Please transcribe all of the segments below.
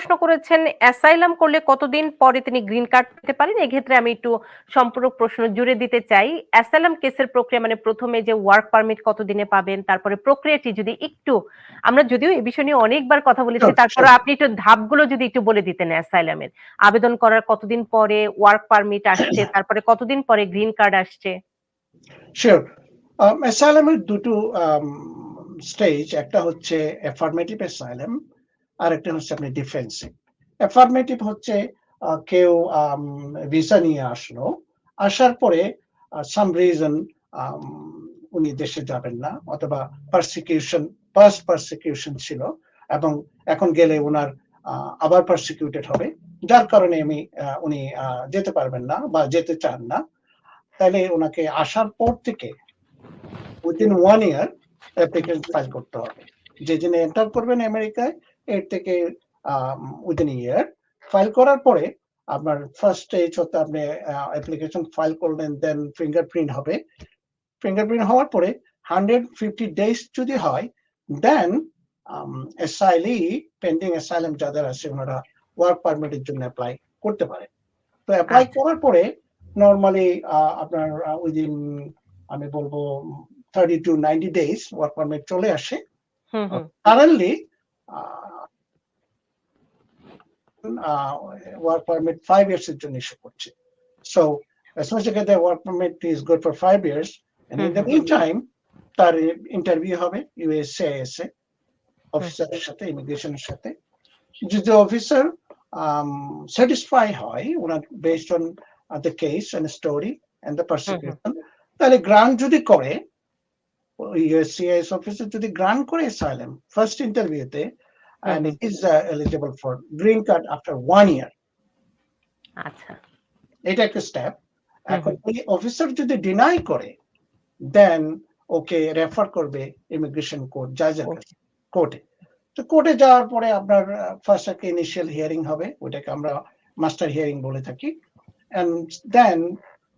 প্রশ্ন করেছেন অ্যাসাইলাম করলে কতদিন পরে তিনি গ্রিন কার্ড পেতে পারেন? এক্ষেত্রে আমি একটু সম্পূরক প্রশ্ন জুড়ে দিতে চাই। অ্যাসাইলাম কেসের প্রক্রিয়া মানে প্রথমে যে ওয়ার্ক পারমিট কতদিনে পাবেন তারপরে প্রক্রিয়াটি যদি একটু আমরা যদিও এই বিষয় নিয়ে অনেকবার কথা বলেছি Sure, তারপরে আপনি একটু ধাপগুলো যদি একটু বলে দিতেন অ্যাসাইলামের। আবেদন করার কতদিন পরে ওয়ার্ক পারমিট আসছে তারপরে কতদিন পরে গ্রিন কার্ড আসছে? শিওর অ্যাসাইলামের দুটো স্টেজ একটা হচ্ছে অ্যাফার্মেটিভ অ্যাসাইলাম আর একটা হচ্ছে আপনি ডিফেন্সিভ অ্যাফার্মেটিভ হচ্ছে কেউ ভিসা নিয়ে আসলো, আসার পরে সাম রিজন উনি দেশে যাবেন না, অথবা পারসিকিউশন পাস্ট পারসিকিউশন ছিল, এবং এখন গেলে ওনার আবার পারসিকিউটেড হবে। যার কারণে আমি উনি যেতে পারবেন না বা যেতে চান না। তাহলে ওনাকে আসার পর থেকে within one year application file করতে হবে। যে যিনি এন্টার করবেন আমেরিকায় এর থেকে উইদিন ইয়ার ফাইল করার পরে আপনার ফার্স্ট স্টেজ হতে আপনি অ্যাপ্লিকেশন ফাইল করলেন দেন ফিঙ্গারপ্রিন্ট হবে। ফিঙ্গারপ্রিন্ট হওয়ার পরে হান্ড্রেড ফিফটি ডেজ যদি হয় দেন এসআইলি পেন্ডিং অ্যাসাইলাম যাদের আছে ওনারা ওয়ার্ক পারমিটের জন্য অ্যাপ্লাই করতে পারে। তো অ্যাপ্লাই আচ্ছা। করার পরে নর্মালি আপনার উইদিন আমি বলব thirty two ninety days work permit চলে আসে। Currently work permit five years এর জন্য ইস্যু করছে so as much as the work permit is good for five years and in the Mhm. meantime তার interview হবে USCIS এ অফিসারের সাথে ইমিগ্রেশনের সাথে। যদি অফিসার স্যাটিসফাই হয় ওনার based on the case and story and the persecution তাহলে গ্রান্ট যদি করে ইউএসসিআইএস অফিসার যদি গ্রান্ট করে অ্যাসাইলাম ফার্স্ট ইন্টারভিউতে and Mhm. it is uh, eligible for green card after one year. আচ্ছা এটা একটা স্টেপ এখন ওই অফিসার যদি ডিনাই করে দেন ওকে রেফার করবে ইমিগ্রেশন কোর্ট জাজের Okay. কাছে কোর্টে তো কোর্টে যাওয়ার পরে আপনার ফার্স্ট একটা ইনিশিয়াল হিয়ারিং হবে ওটাকে আমরা মাস্টার হিয়ারিং বলে থাকি এন্ড দেন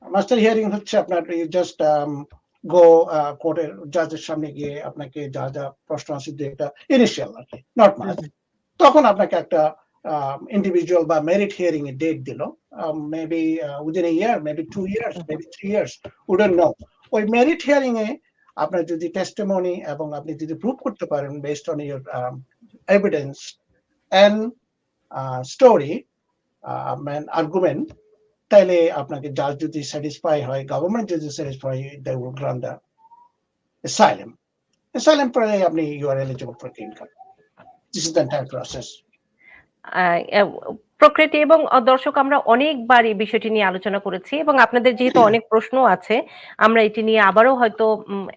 মাস্টার হিয়ারিং হচ্ছে আপনার জাস্ট গো কোর্টের জাজের সামনে গিয়ে আপনাকে যা যা প্রশ্ন আছে দু একটা ইনিশিয়াল আর কি নট মাস তখন আপনাকে একটা ইন্ডিভিজুয়াল বা মেরিট হিয়ারিং এর ডেট দিল। Maybe within a year maybe two years maybe three years wouldn't know ওই মেরিট হিয়ারিং এ আপনার যদি টেস্টিমনি এবং আপনি যদি প্রুভ করতে পারেন based on your evidence and story argument তাইলে আপনাকে জাজ যদি স্যাটিসফাই হয় গভর্নমেন্ট যদি satisfy they will grant the asylum. Asylum পরে আপনি you are eligible for green card this is the entire process ah, আহ, প্রকৃতি এবং দর্শক আমরা অনেকবার এই বিষয়টি নিয়ে আলোচনা করেছি এবং আপনাদের যেহেতু অনেক প্রশ্ন আছে আমরা এটি নিয়ে আবারও হয়তো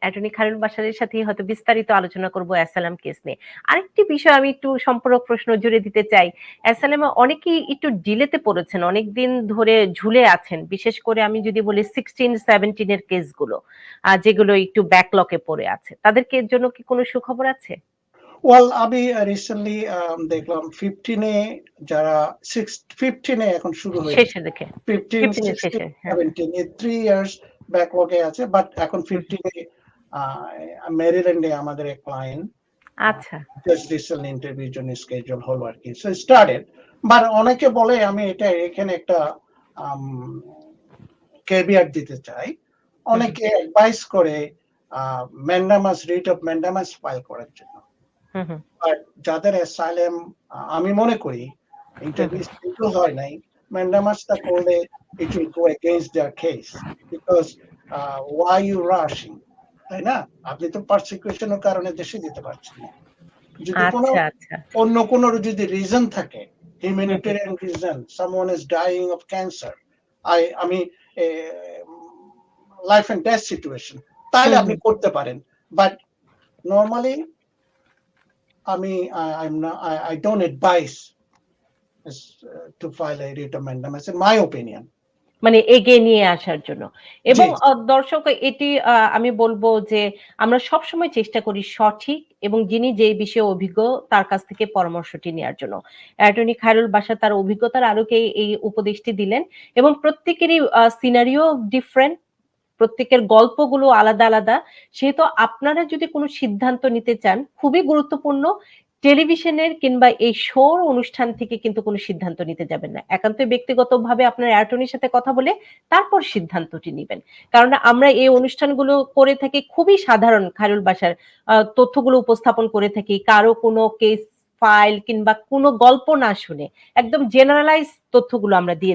অ্যাটর্নি খায়রুল বাসারের সাথে হয়তো বিস্তারিত আলোচনা করব অ্যাসালাম কেস নিয়ে। আরেকটি বিষয় আমি একটু সম্পূরক প্রশ্ন জুড়ে দিতে চাই। অ্যাসালামে অনেকেই একটু ডিলেতে পড়েছেন অনেকদিন ধরে ঝুলে আছেন। বিশেষ করে আমি যদি বলি সিক্সটিন সেভেন্টিনের কেসগুলো আহ, যেগুলো একটু ব্যাকলকে পড়ে আছে। তাদেরকে এর জন্য কি কোনো সুখবর আছে? ওয়েল আমি রিসেন্টলি দেখলাম ফিফটিনে যারা সিক্স ফিফটিনে এখন শুরু হয়েছে। ফিফটিন 15 এর। সেভেন্টিন থ্রি ইয়ার্স ব্যাকলগে আছে বাট এখন ফিফটিনে মেরিল্যান্ডে আমাদের এক ক্লায়েন্ট আচ্ছা। জাস্ট রিসেন্টলি ইন্টারভিউ জন্য স্কেজুল হলো আর কি। সো স্টার্টেড বাট অনেকে বলে আমি এটা এখানে একটা কেভিয়ার দিতে চাই। অনেকে অ্যাডভাইস করে mandamus writ of mandamus file করার জন্য। বাট যাদের অ্যাসাইলেম আমি মনে করি ইন্টারভিউ হয় নাই। ম্যান্ডামাসটা করলে it will go against their case because why you rushing তাই না? আপনি তো পারসিকিউশনের কারণে দেশে দিতে পারছেন না। যদি কোনো আচ্ছা। আচ্ছা অন্য কোনো যদি রিজন থাকে humanitarian reason someone is dying of cancer I আমি লাইফ এন্ড ডেথ সিচুয়েশন তাহলে আপনি করতে পারেন। বাট নর্মালি আমি I am I don't advise to file a writ of mandamus in my opinion মানে এগিয়ে নিয়ে আসার জন্য। এবং দর্শক এটি আমি বলব যে আমরা সব সময় চেষ্টা করি সঠিক এবং যিনি যে বিষয়ে অভিজ্ঞ তার কাছ থেকে পরামর্শটি নেওয়ার জন্য। অ্যাটর্নি খায়রুল বাসা তার অভিজ্ঞতার আলোকে এই উপদেশটি দিলেন এবং প্রত্যেকেরই সিনারিও ডিফারেন্ট প্রত্যেকের গল্পগুলো আলাদা আলাদা, সেহেতু আপনারা যদি কোনো সিদ্ধান্ত নিতে চান, খুবই গুরুত্বপূর্ণ টেলিভিশনের কিংবা এই শোর অনুষ্ঠান থেকে কিন্তু কোনো সিদ্ধান্ত নিতে যাবেন না। একান্ত ব্যক্তিগতভাবে আপনার অ্যাটর্নির সাথে কথা বলে তারপর সিদ্ধান্তটি নেবেন। কারণ আমরা এই অনুষ্ঠানগুলো করে থাকি খুবই সাধারণ খায়রুল বাসার তথ্যগুলো উপস্থাপন করে থাকি। কারও কোনো কেস ফাইল কিংবা কোনো গল্প না শুনে, একদম জেনারেলাইজ তথ্যগুলো আমরা দিয়ে